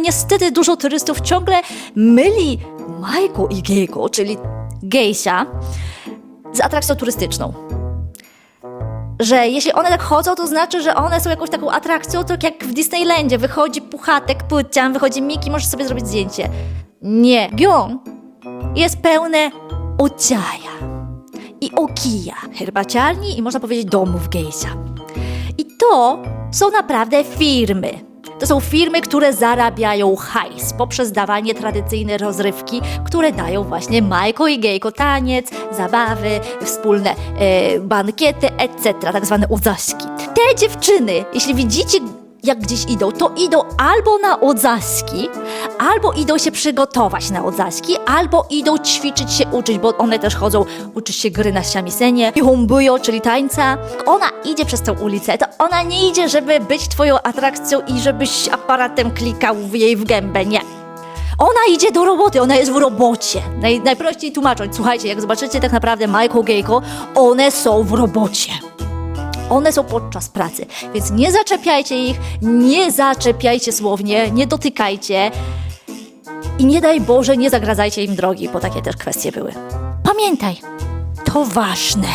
Niestety dużo turystów ciągle myli Majko i Gejko, czyli gejsia, z atrakcją turystyczną. Że jeśli one tak chodzą, to znaczy, że one są jakąś taką atrakcją, tak jak w Disneylandzie. Wychodzi puchatek, pucian, wychodzi Miki, możesz sobie zrobić zdjęcie. Nie. Gion jest pełne odziaja i okija, herbaciarni i można powiedzieć domów gejsia. I to są naprawdę firmy. To są firmy, które zarabiają hajs poprzez dawanie tradycyjnej rozrywki, które dają właśnie Majko i Gejko taniec, zabawy, wspólne e, bankiety, etc., tak zwane udzaśki. Te dziewczyny, jeśli widzicie jak gdzieś idą, to idą albo na odzaski, albo idą się przygotować na odzaski, albo idą ćwiczyć się, uczyć, bo one też chodzą uczyć się gry na siamisenie, humbujo, czyli tańca. Ona idzie przez tę ulicę, to ona nie idzie, żeby być twoją atrakcją i żebyś aparatem klikał jej w gębę, nie. Ona idzie do roboty, ona jest w robocie. Naj, najprościej tłumacząc, słuchajcie, jak zobaczycie tak naprawdę Michael Gejko, one są w robocie. One są podczas pracy, więc nie zaczepiajcie ich, nie zaczepiajcie słownie, nie dotykajcie i nie daj Boże, nie zagradzajcie im drogi, bo takie też kwestie były. Pamiętaj, to ważne.